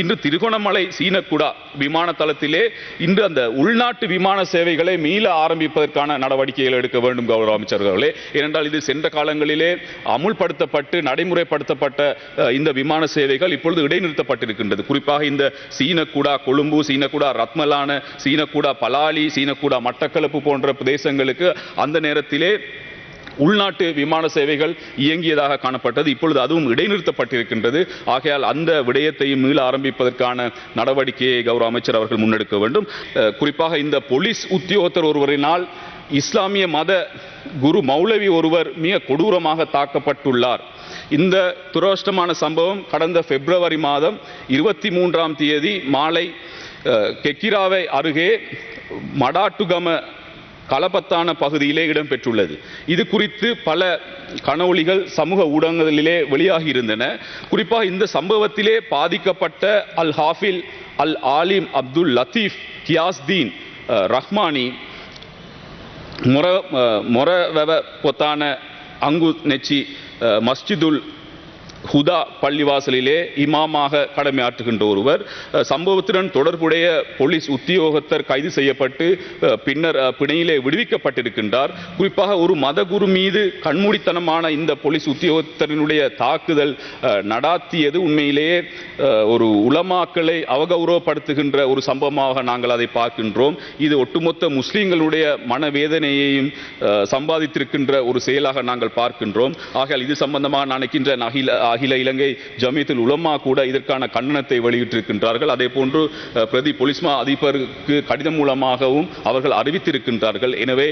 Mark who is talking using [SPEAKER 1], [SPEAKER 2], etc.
[SPEAKER 1] இன்று திருகோணமலை சீனக்குடா விமான தளத்திலே இன்று அந்த உள்நாட்டு விமான சேவைகளை மீள ஆரம்பிப்பதற்கான நடவடிக்கைகள் எடுக்க வேண்டும் கௌரவ அமைச்சர்களே. ஏனென்றால் இது சென்ற காலங்களிலே அமுல்படுத்தப்பட்டு நடைமுறைப்படுத்தப்பட்ட இந்த விமான சேவைகள் இப்பொழுது இடைநிறுத்தப்பட்டிருக்கின்றது. குறிப்பாக இந்த சீனக்குடா கொழும்பு சீனக்குடா ரத்மலான சீனக்குடா பலாலி சீனக்குடா மட்டக்களப்பு போன்ற பிரதேசங்களுக்கு அந்த நேரத்திலே உள்நாட்டு விமான சேவைகள் இயங்கியதாக காணப்பட்டது. இப்பொழுது அதுவும் இடைநிறுத்தப்பட்டிருக்கின்றது. ஆகையால் அந்த விடயத்தையும் மீள ஆரம்பிப்பதற்கான நடவடிக்கையை கௌரவ அமைச்சர் அவர்கள் முன்னெடுக்க வேண்டும். குறிப்பாக இந்த போலீஸ் உத்தியோகத்தர் ஒருவரினால் இஸ்லாமிய மத குரு மௌலவி ஒருவர் மிக கொடூரமாக தாக்கப்பட்டுள்ளார். இந்த துரஷ்டமான சம்பவம் கடந்த பிப்ரவரி மாதம் இருபத்தி மூன்றாம் தேதி மாலை கெக்கிராவை அருகே மடாட்டுகம கலபத்தான பகுதியிலே இடம்பெற்றுள்ளது. இது குறித்து பல கணொளிகள் சமூக ஊடகங்களிலே வெளியாகி இருந்தன குறிப்பாக இந்த சம்பவத்திலே பாதிக்கப்பட்ட அல் ஹாஃபில் அல் ஆலிம் அப்துல் லத்தீஃப் கியாஸ்தீன் ரஹ்மானி மொர மொரவெவ பொத்தான அங்கு நெச்சி மஸ்ஜிதுல் ஹுதா பள்ளிவாசலிலே இமாமாக கடமையாற்றுகின்ற ஒருவர் சம்பவத்துடன் தொடர்புடைய போலீஸ் உத்தியோகத்தர் கைது செய்யப்பட்டு பின்னர் பிணையிலே விடுவிக்கப்பட்டிருக்கின்றார். குறிப்பாக ஒரு மதகுரு மீது கண்மூடித்தனமான இந்த போலீஸ் உத்தியோகத்தரினுடைய தாக்குதல் நடாத்தியது உண்மையிலேயே ஒரு உலமாக்களை அவகௌரவப்படுத்துகின்ற ஒரு சம்பவமாக நாங்கள் அதை பார்க்கின்றோம். இது ஒட்டுமொத்த முஸ்லீம்களுடைய மனவேதனையையும் சம்பாதித்திருக்கின்ற ஒரு செயலாக நாங்கள் பார்க்கின்றோம். ஆகையால் இது சம்பந்தமாக நினைக்கின்ற நகில அகில இலங்கை ஜமீத்தில் உலமா கூட இதற்கான கண்டனத்தை வெளியிட்டிருக்கின்றார்கள். அதே போன்று பிரதி பொலிஸ்மா அதிபருக்கு கடிதம் மூலமாகவும் அவர்கள் அறிவித்திருக்கின்றார்கள். எனவே